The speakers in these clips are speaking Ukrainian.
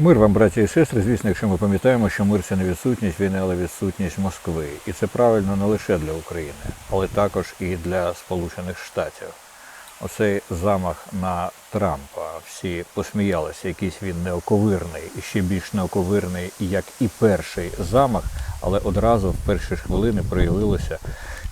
Мир вам, браті і сестри. Звісно, якщо ми пам'ятаємо, що мир це не відсутність війни, але відсутність Москви. І це правильно не лише для України, але також і для Сполучених Штатів. Оцей замах на Трампа. Всі посміялися, якийсь він неоковирний, і ще більш неоковирний, як і перший замах, але одразу в перші ж хвилини проявилося,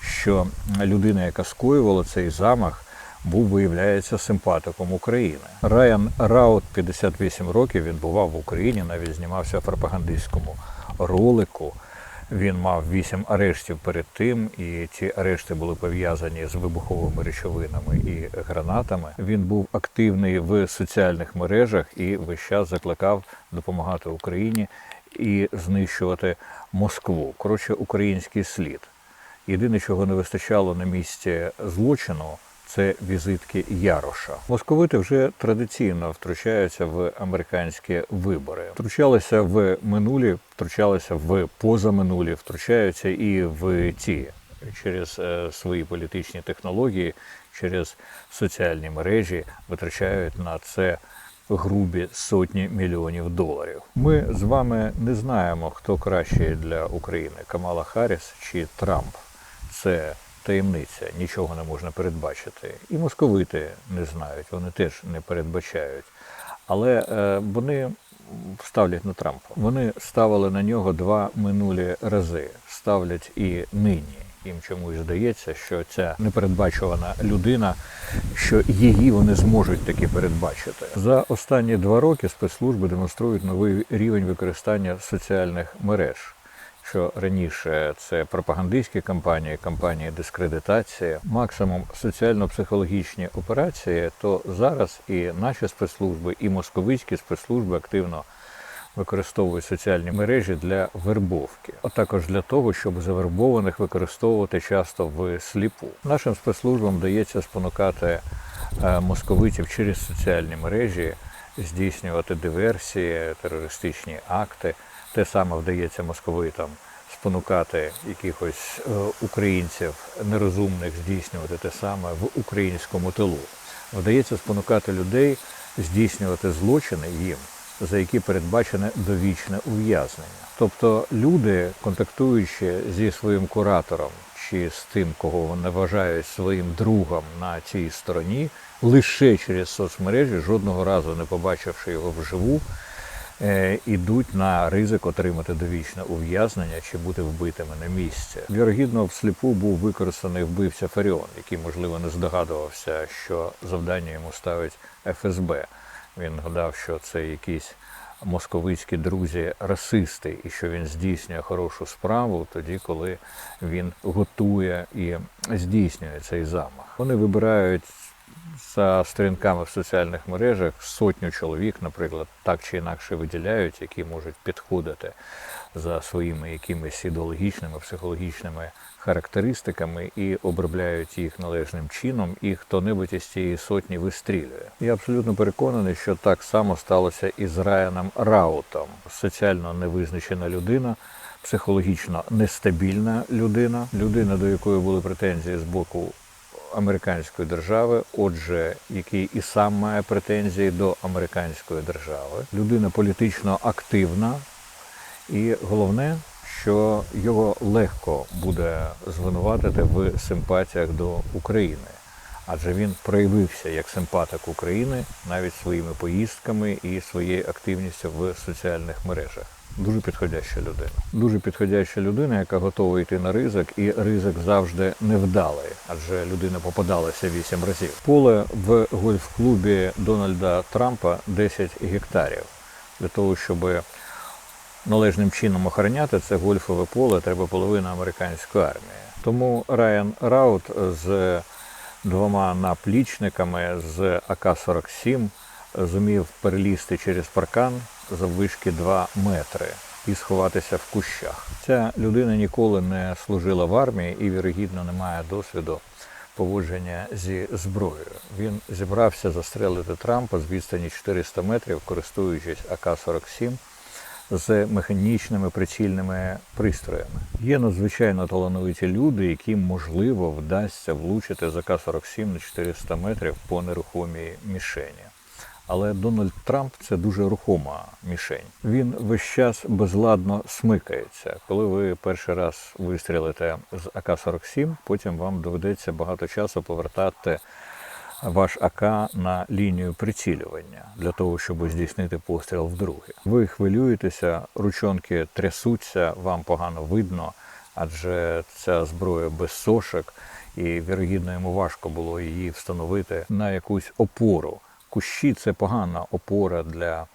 що людина, яка скоювала цей замах, був, виявляється, симпатиком України. Райан Раут, 58 років, він бував в Україні, навіть знімався в пропагандистському ролику. Він мав вісім арештів перед тим, і ці арешти були пов'язані з вибуховими речовинами і гранатами. Він був активний в соціальних мережах і весь час закликав допомагати Україні і знищувати Москву. Коротше, український слід. Єдине, чого не вистачало на місці злочину, це візитки Яроша. Московити вже традиційно втручаються в американські вибори. Втручалися в минулі, втручалися в позаминулі, втручаються і в ті через е, свої політичні технології, через соціальні мережі витрачають на це грубі сотні мільйонів доларів. Ми з вами не знаємо, хто кращий для України Камала Харріс чи Трамп. Це таємниця, нічого не можна передбачити. І московити не знають, вони теж не передбачають. Але е, вони ставлять на Трампа. Вони ставили на нього два минулі рази, ставлять і нині. Їм чомусь здається, що ця непередбачувана людина, що її вони зможуть таки передбачити. За останні два роки спецслужби демонструють новий рівень використання соціальних мереж що раніше це пропагандистські кампанії, кампанії дискредитації, максимум соціально-психологічні операції, то зараз і наші спецслужби, і московицькі спецслужби активно використовують соціальні мережі для вербовки, а також для того, щоб завербованих використовувати часто в сліпу. Нашим спецслужбам вдається спонукати е, московитів через соціальні мережі здійснювати диверсії, терористичні акти. Те саме вдається московитам спонукати якихось е, українців нерозумних здійснювати те саме в українському тилу. Вдається спонукати людей здійснювати злочини їм, за які передбачене довічне ув'язнення. Тобто люди, контактуючи зі своїм куратором чи з тим, кого вони вважають своїм другом на цій стороні, лише через соцмережі, жодного разу не побачивши його вживу, ідуть на ризик отримати довічне ув'язнення чи бути вбитими на місці. Вірогідно, всліпу був використаний вбивця Фаріон, який, можливо, не здогадувався, що завдання йому ставить ФСБ. Він гадав, що це якісь московицькі друзі расисти, і що він здійснює хорошу справу тоді, коли він готує і здійснює цей замах. Вони вибирають за сторінками в соціальних мережах сотню чоловік, наприклад, так чи інакше виділяють, які можуть підходити за своїми якимись ідеологічними, психологічними характеристиками і обробляють їх належним чином, і хто-небудь із цієї сотні вистрілює. Я абсолютно переконаний, що так само сталося і з Райаном Раутом, соціально невизначена людина. Психологічно нестабільна людина, людина, до якої були претензії з боку американської держави, отже, який і сам має претензії до американської держави, людина політично активна, і головне, що його легко буде звинуватити в симпатіях до України, адже він проявився як симпатик України навіть своїми поїздками і своєю активністю в соціальних мережах. Дуже підходяща людина. Дуже підходяща людина, яка готова йти на ризик, і ризик завжди невдалий, адже людина попадалася вісім разів. Поле в гольф-клубі Дональда Трампа 10 гектарів. Для того, щоб належним чином охороняти це гольфове поле, треба половина американської армії. Тому Райан Раут з двома наплічниками з АК-47 зумів перелізти через паркан заввишки 2 метри і сховатися в кущах. Ця людина ніколи не служила в армії і, вірогідно, не має досвіду поводження зі зброєю. Він зібрався застрелити Трампа з відстані 400 метрів, користуючись АК-47 з механічними прицільними пристроями. Є надзвичайно талановиті люди, яким можливо вдасться влучити з АК-47 на 400 метрів по нерухомій мішені. Але Дональд Трамп це дуже рухома мішень. Він весь час безладно смикається. Коли ви перший раз вистрілите з АК-47, потім вам доведеться багато часу повертати ваш АК на лінію прицілювання для того, щоб здійснити постріл вдруге. Ви хвилюєтеся, ручонки трясуться, вам погано видно, адже ця зброя без сошок, і вірогідно йому важко було її встановити на якусь опору. Кущі це погана опора для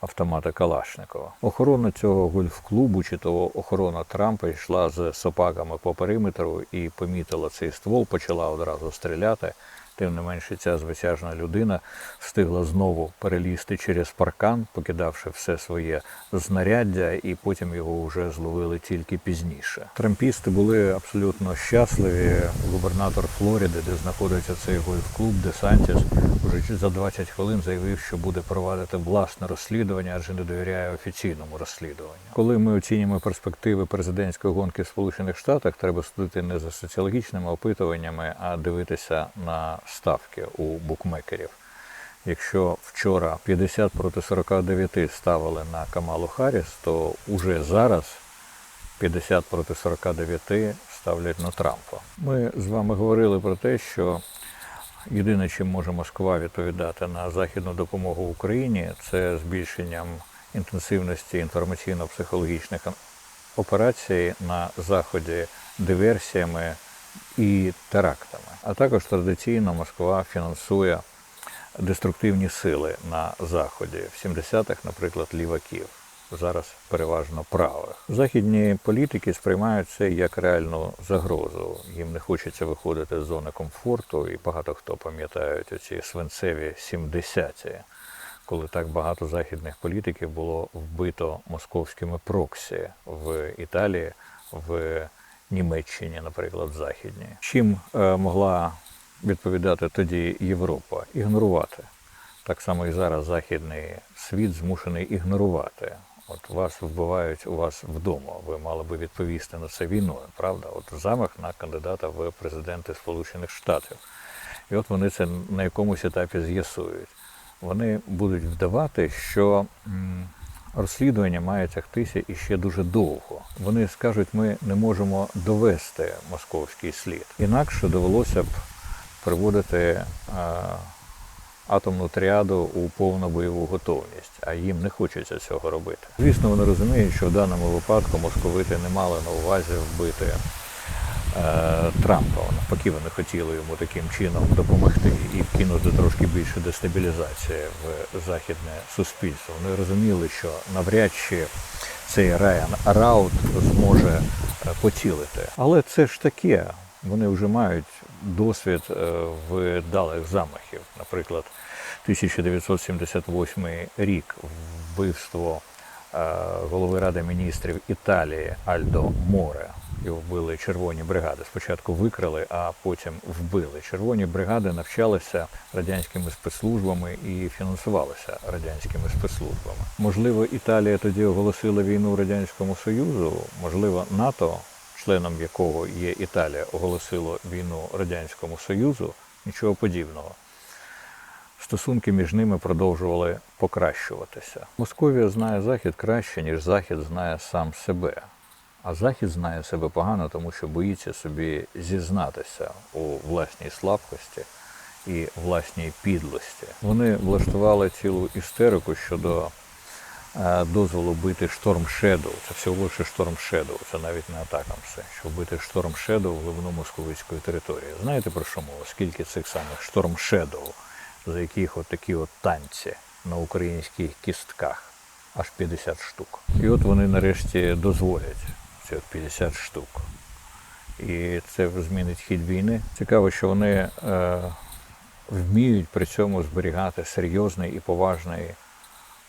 автомата Калашникова. Охорона цього гольф-клубу чи того охорона Трампа йшла з сопаками по периметру і помітила цей ствол, почала одразу стріляти. Тим не менше, ця звитяжна людина встигла знову перелізти через паркан, покидавши все своє знаряддя, і потім його вже зловили тільки пізніше. Трампісти були абсолютно щасливі. Губернатор Флориди, де знаходиться цей гольф-клуб, Десантіс, уже за 20 хвилин заявив, що буде провадити власне розслідування, адже не довіряє офіційному розслідуванню. Коли ми оцінюємо перспективи президентської гонки в Сполучених Штатах, треба судити не за соціологічними опитуваннями, а дивитися на ставки у букмекерів. Якщо вчора 50 проти 49 ставили на Камалу Харріс, то уже зараз 50 проти 49 ставлять на Трампа. Ми з вами говорили про те, що єдине, чим може Москва відповідати на західну допомогу Україні, це збільшенням інтенсивності інформаційно-психологічних операцій на заході диверсіями і терактами. А також традиційно Москва фінансує деструктивні сили на заході. В 70-х, наприклад, ліваків. Зараз переважно правих. Західні політики сприймають це як реальну загрозу. Їм не хочеться виходити з зони комфорту, і багато хто пам'ятають оці свинцеві 70-ті, коли так багато західних політиків було вбито московськими проксі в Італії, в Німеччині, наприклад, західній. Чим е, могла відповідати тоді Європа? Ігнорувати. Так само і зараз західний світ змушений ігнорувати. От вас вбивають у вас вдома. Ви мали би відповісти на це війною, правда? От замах на кандидата в президенти Сполучених Штатів. І от вони це на якомусь етапі з'ясують. Вони будуть вдавати, що розслідування має тягтися іще дуже довго. Вони скажуть, ми не можемо довести московський слід. Інакше довелося б приводити е, атомну тріаду у повну бойову готовність, а їм не хочеться цього робити. Звісно, вони розуміють, що в даному випадку московити не мали на увазі вбити Трампа. Навпаки, вони хотіли йому таким чином допомогти і вкинути трошки більше дестабілізації в західне суспільство. Вони розуміли, що навряд чи цей Райан Раут зможе е, поцілити. Але це ж таке. Вони вже мають досвід е, вдалих замахів. Наприклад, 1978 рік вбивство е, голови Ради міністрів Італії Альдо Море. Його вбили червоні бригади. Спочатку викрали, а потім вбили. Червоні бригади навчалися радянськими спецслужбами і фінансувалися радянськими спецслужбами. Можливо, Італія тоді оголосила війну Радянському Союзу, можливо, НАТО членом якого є Італія, оголосило війну Радянському Союзу, нічого подібного. Стосунки між ними продовжували покращуватися. Московія знає Захід краще, ніж Захід знає сам себе. А Захід знає себе погано, тому що боїться собі зізнатися у власній слабкості і власній підлості. Вони влаштували цілу істерику щодо е, дозволу бити Шторм Шедоу. Це всього лише Шторм Шедоу, це навіть не атакам все, що вбити Шторм Шедоу в глибину московицької території. Знаєте про що мова? Скільки цих самих Шторм Шедоу, за яких от такі от танці на українських кістках? Аж 50 штук. І от вони нарешті дозволять от 50 штук. І це змінить хід війни. Цікаво, що вони е, вміють при цьому зберігати серйозний і поважний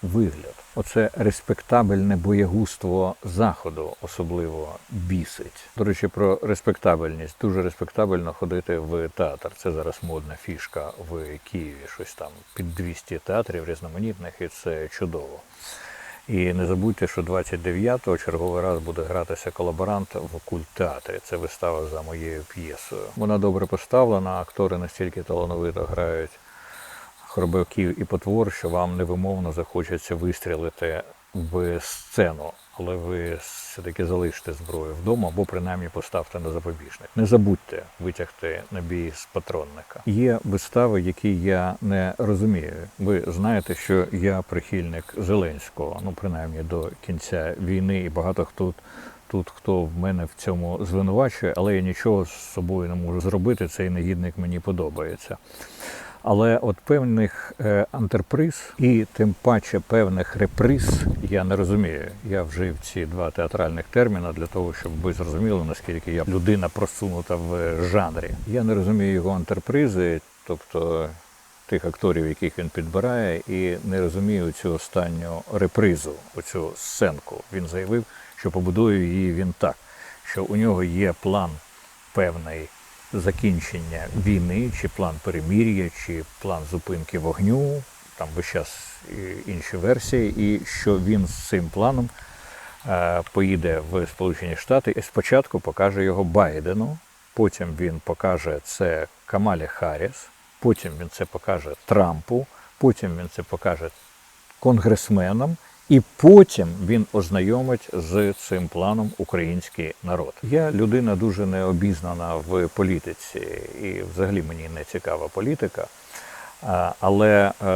вигляд. Оце респектабельне боєгуство заходу особливо бісить. До речі, про респектабельність. Дуже респектабельно ходити в театр. Це зараз модна фішка в Києві. Щось там під 200 театрів різноманітних, і це чудово. І не забудьте, що 29-го черговий раз буде гратися колаборант в культтеатрі. Це вистава за моєю п'єсою. Вона добре поставлена, актори настільки талановито грають хробаків і потвор, що вам невимовно захочеться вистрілити в сцену, але ви все-таки залишите зброю вдома або принаймні поставте на запобіжник. Не забудьте витягти набій з патронника. Є вистави, які я не розумію. Ви знаєте, що я прихильник Зеленського, ну принаймні до кінця війни, і багато хто. Тут хто в мене в цьому звинувачує, але я нічого з собою не можу зробити. Цей негідник мені подобається. Але от певних е, антерприз і тим паче певних реприз я не розумію. Я вжив ці два театральних терміни для того, щоб ви зрозуміли, наскільки я людина просунута в жанрі. Я не розумію його антерпризи, тобто тих акторів, яких він підбирає, і не розумію цю останню репризу, оцю сценку. Він заявив, що побудує її він так, що у нього є план певний закінчення війни, чи план перемір'я, чи план зупинки вогню, там весь час інші версії, і що він з цим планом е, поїде в Сполучені Штати і спочатку покаже його Байдену, потім він покаже це Камалі Харріс, потім він це покаже Трампу, потім він це покаже конгресменам, і потім він ознайомить з цим планом український народ. Я людина дуже необізнана в політиці, і взагалі мені не цікава політика. Але е,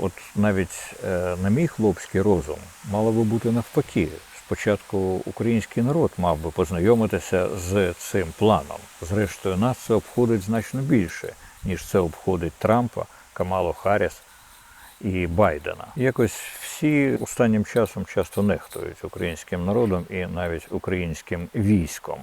от навіть е, на мій хлопський розум мало би бути навпаки. Спочатку український народ мав би познайомитися з цим планом. Зрештою, нас це обходить значно більше, ніж це обходить Трампа, Камалу Харріс і Байдена. Якось всі останнім часом часто нехтують українським народом і навіть українським військом.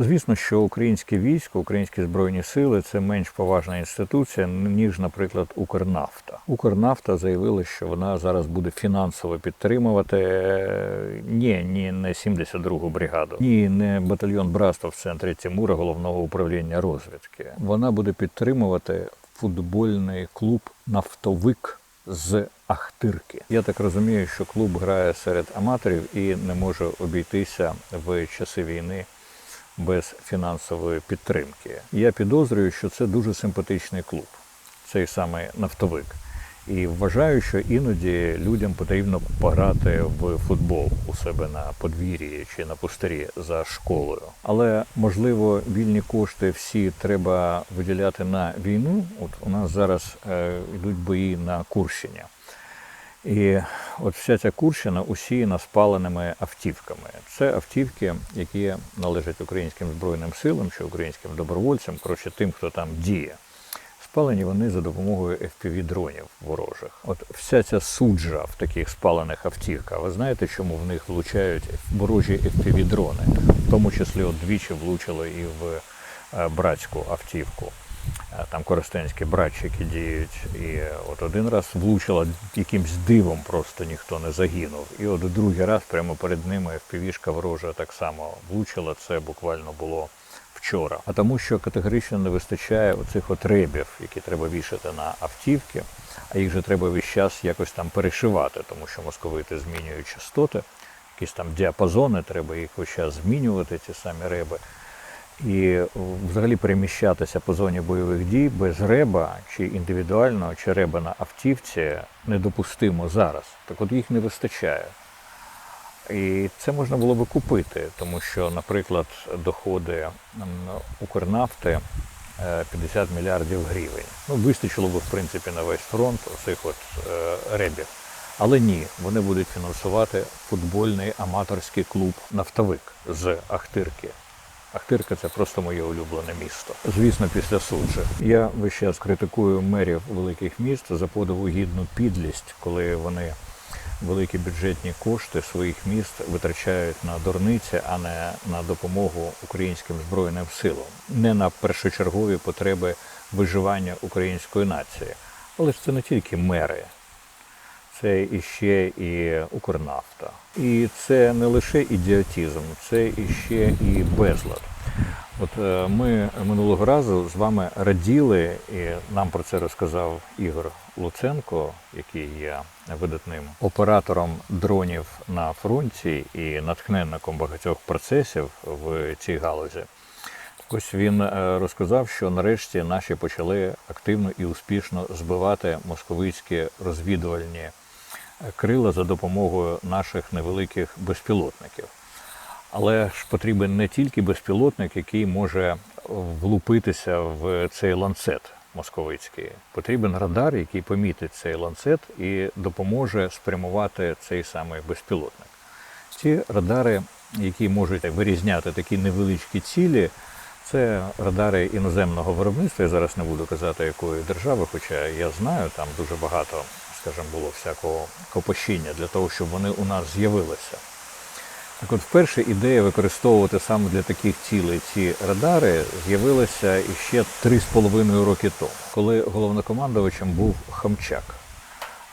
Звісно, що українське військо, українські збройні сили це менш поважна інституція, ніж, наприклад, Укрнафта. Укрнафта заявила, що вона зараз буде фінансово підтримувати е, ні, ні, не 72-гу бригаду, ні, не батальйон братства в центрі Тимура, головного управління розвідки. Вона буде підтримувати футбольний клуб Нафтовик з Ахтирки. Я так розумію, що клуб грає серед аматорів і не може обійтися в часи війни без фінансової підтримки. Я підозрюю, що це дуже симпатичний клуб, цей самий нафтовик. І вважаю, що іноді людям потрібно пограти в футбол у себе на подвір'ї чи на пустирі за школою. Але можливо вільні кошти всі треба виділяти на війну. От у нас зараз е, йдуть бої на Курщині. І от вся ця Курщина усіяна спаленими автівками. Це автівки, які належать українським збройним силам чи українським добровольцям, коротше, тим, хто там діє. Спалені вони за допомогою FPV-дронів ворожих. От вся ця суджа в таких спалених автівках. Ви знаєте, чому в них влучають ворожі FPV-дрони? В тому числі от двічі влучило і в е, братську автівку. Е, Там коростенські братчики діють. І от один раз влучила якимсь дивом, просто ніхто не загинув. І от другий раз прямо перед ними FPV-шка ворожа так само влучила. Це буквально було вчора. А тому, що категорично не вистачає оцих от ребів, які треба вішати на автівки, а їх же треба весь час якось там перешивати, тому що московити змінюють частоти, якісь там діапазони, треба їх весь час змінювати, ці самі реби. І взагалі переміщатися по зоні бойових дій без реба чи індивідуального, чи реба на автівці недопустимо зараз. Так от їх не вистачає. І це можна було би купити, тому що, наприклад, доходи Укрнафти е, 50 мільярдів гривень. Ну, вистачило б, в принципі, на весь фронт оцих от е, ребів. Але ні, вони будуть фінансувати футбольний аматорський клуб Нафтовик з Ахтирки. Ахтирка це просто моє улюблене місто. Звісно, після суджі. Я весь час критикую мерів великих міст за подову гідну підлість, коли вони великі бюджетні кошти своїх міст витрачають на дурниці, а не на допомогу українським збройним силам, не на першочергові потреби виживання української нації. Але ж це не тільки мери, це іще і Укрнафта. І це не лише ідіотізм, це іще і безлад. От е, ми минулого разу з вами раділи, і нам про це розказав Ігор Луценко, який є видатним оператором дронів на фронті і натхненником багатьох процесів в цій галузі. Ось він е, розказав, що нарешті наші почали активно і успішно збивати московицькі розвідувальні крила за допомогою наших невеликих безпілотників. Але ж потрібен не тільки безпілотник, який може влупитися в цей ланцет московицький. Потрібен радар, який помітить цей ланцет і допоможе спрямувати цей самий безпілотник. Ці радари, які можуть вирізняти такі невеличкі цілі, це радари іноземного виробництва. Я зараз не буду казати, якої держави, хоча я знаю, там дуже багато, скажімо, було всякого копощіння для того, щоб вони у нас з'явилися. Так от вперше ідея використовувати саме для таких цілей ці радари з'явилася іще 3,5 роки тому, коли головнокомандувачем був Хамчак.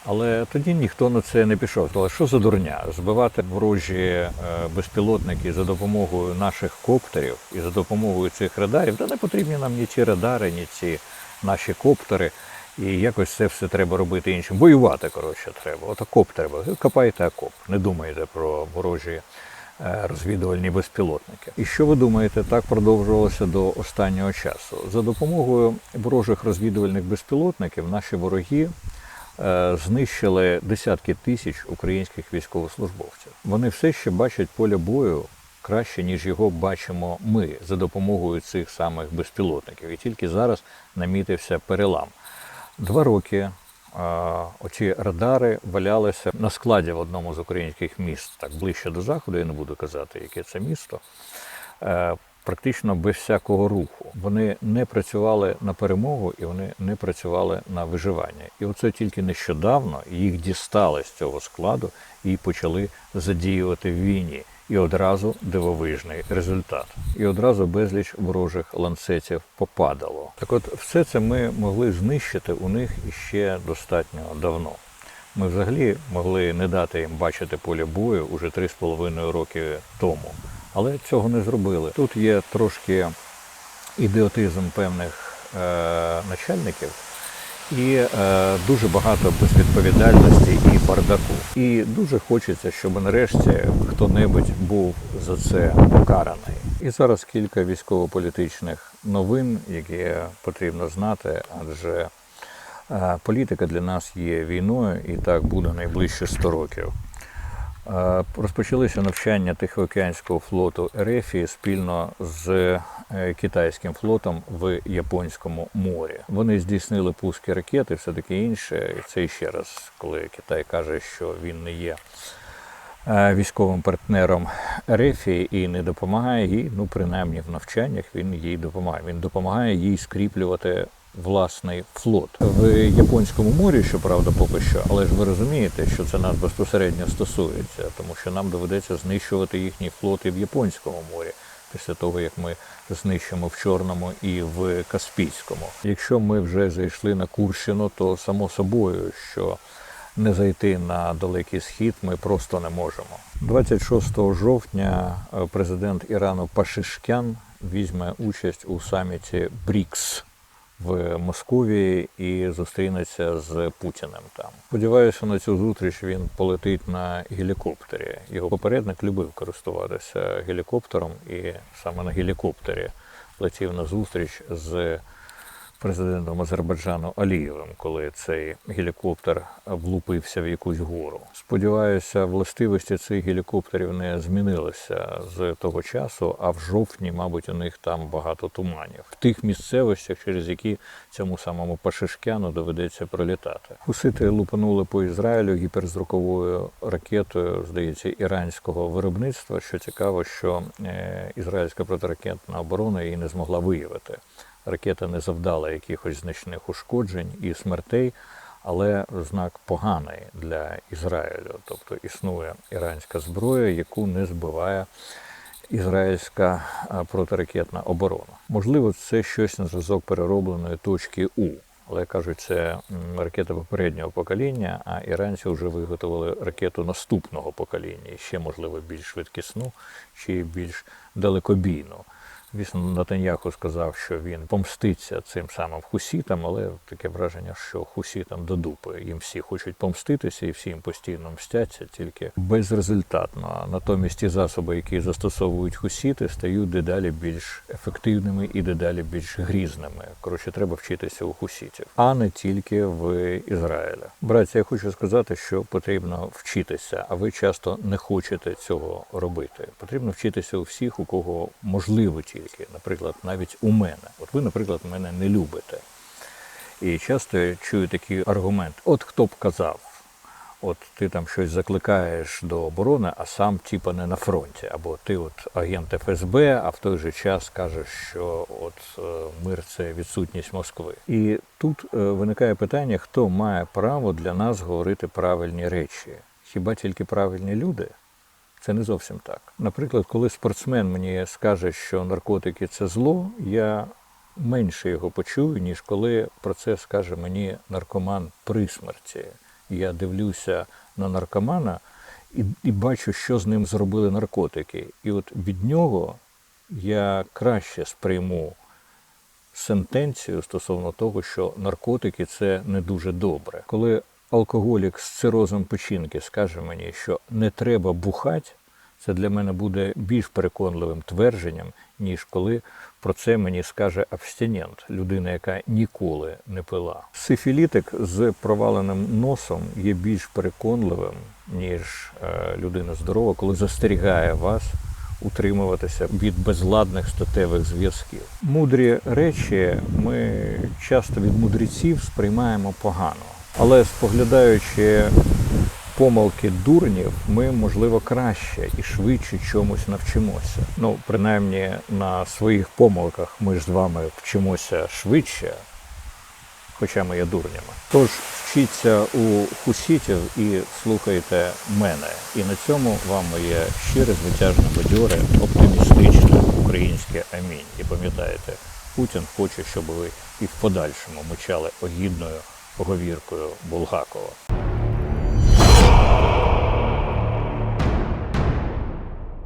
Але тоді ніхто на це не пішов. Сказали, що за дурня? Збивати ворожі е, безпілотники за допомогою наших коптерів і за допомогою цих радарів, та не потрібні нам ні ці радари, ні ці наші коптери. І якось це все треба робити іншим. Воювати, коротше, треба. От окоп треба. Копайте окоп. Не думайте про ворожі е, розвідувальні безпілотники. І що ви думаєте, так продовжувалося до останнього часу? За допомогою ворожих розвідувальних безпілотників наші вороги е, знищили десятки тисяч українських військовослужбовців. Вони все ще бачать поле бою краще, ніж його бачимо ми за допомогою цих самих безпілотників. І тільки зараз намітився перелам. Два роки оці радари валялися на складі в одному з українських міст, так ближче до заходу, я не буду казати, яке це місто. е, Практично без всякого руху. Вони не працювали на перемогу і вони не працювали на виживання. І оце тільки нещодавно їх дістали з цього складу і почали задіювати в війні. І одразу дивовижний результат. І одразу безліч ворожих ланцетів попадало. Так от, все це ми могли знищити у них іще достатньо давно. Ми взагалі могли не дати їм бачити поле бою уже 3,5 роки тому. Але цього не зробили. Тут є трошки ідіотизм певних е, начальників і е, дуже багато безвідповідальності і бардаку. І дуже хочеться, щоб нарешті хто-небудь був за це покараний. І зараз кілька військово-політичних новин, які потрібно знати, адже е, політика для нас є війною, і так буде найближче 100 років. Е, Розпочалися навчання Тихоокеанського флоту Ерефії спільно з китайським флотом в Японському морі. Вони здійснили пуски ракет і все таке інше. І це ще раз, коли Китай каже, що він не є е, військовим партнером Ерефії і не допомагає їй. Ну, принаймні в навчаннях він їй допомагає. Він допомагає їй скріплювати власний флот в японському морі, щоправда, поки що, але ж ви розумієте, що це нас безпосередньо стосується, тому що нам доведеться знищувати їхній флот і в японському морі. Після того, як ми знищимо в Чорному і в Каспійському. Якщо ми вже зайшли на Курщину, то само собою, що не зайти на далекий схід ми просто не можемо. 26 жовтня е, президент Ірану Пашишкян візьме участь у саміті БРІКС в Московії і зустрінеться з Путіним там. Сподіваюся, на цю зустріч він полетить на гелікоптері. Його попередник любив користуватися гелікоптером, і саме на гелікоптері летів на зустріч з президентом Азербайджану Алієвим, коли цей гелікоптер влупився в якусь гору. Сподіваюся, властивості цих гелікоптерів не змінилися з того часу, а в жовтні, мабуть, у них там багато туманів. В тих місцевостях, через які цьому самому Пашишкяну доведеться пролітати. Хусити лупанули по Ізраїлю гіперзвуковою ракетою, здається, іранського виробництва. Що цікаво, що е, ізраїльська протиракетна оборона її не змогла виявити ракета не завдала якихось значних ушкоджень і смертей, але знак поганий для Ізраїлю. Тобто існує іранська зброя, яку не збиває ізраїльська протиракетна оборона. Можливо, це щось на зразок переробленої точки У. Але кажуть, це ракета попереднього покоління, а іранці вже виготовили ракету наступного покоління, ще, можливо, більш швидкісну чи більш далекобійну. Звісно, Натаньяху сказав, що він помститься цим самим хусітам, але таке враження, що хусітам до дупи. Їм всі хочуть помститися, і всі їм постійно мстяться, тільки безрезультатно. А натомість ті засоби, які застосовують хусіти, стають дедалі більш ефективними і дедалі більш грізними. Коротше, треба вчитися у хусітів, а не тільки в Ізраїлі. Братці, я хочу сказати, що потрібно вчитися, а ви часто не хочете цього робити. Потрібно вчитися у всіх, у кого можливо тільки, наприклад, навіть у мене. От ви, наприклад, мене не любите. І часто я чую такий аргумент: от хто б казав, от ти там щось закликаєш до оборони, а сам типа не на фронті, або ти от агент ФСБ, а в той же час кажеш, що от е, мир це відсутність Москви. І тут е, виникає питання, хто має право для нас говорити правильні речі? Хіба тільки правильні люди? Це не зовсім так. Наприклад, коли спортсмен мені скаже, що наркотики це зло, я менше його почую, ніж коли про це скаже мені наркоман при смерті. Я дивлюся на наркомана і, і бачу, що з ним зробили наркотики. І от від нього я краще сприйму сентенцію стосовно того, що наркотики це не дуже добре. Коли алкоголік з цирозом печінки скаже мені, що не треба бухати, це для мене буде більш переконливим твердженням, ніж коли про це мені скаже абстинент, людина, яка ніколи не пила. Сифілітик з проваленим носом є більш переконливим, ніж е, людина здорова, коли застерігає вас утримуватися від безладних статевих зв'язків. Мудрі речі ми часто від мудреців сприймаємо погано, але споглядаючи помилки дурнів, ми, можливо, краще і швидше чомусь навчимося. Ну, принаймні на своїх помилках ми ж з вами вчимося швидше, хоча ми є дурнями. Тож вчіться у хусітів і слухайте мене. І на цьому вам моє щире, звитяжне, бадьоре, оптимістичне українське амінь. І пам'ятаєте, Путін хоче, щоб ви і в подальшому мочали огідною Поговіркою Булгакова.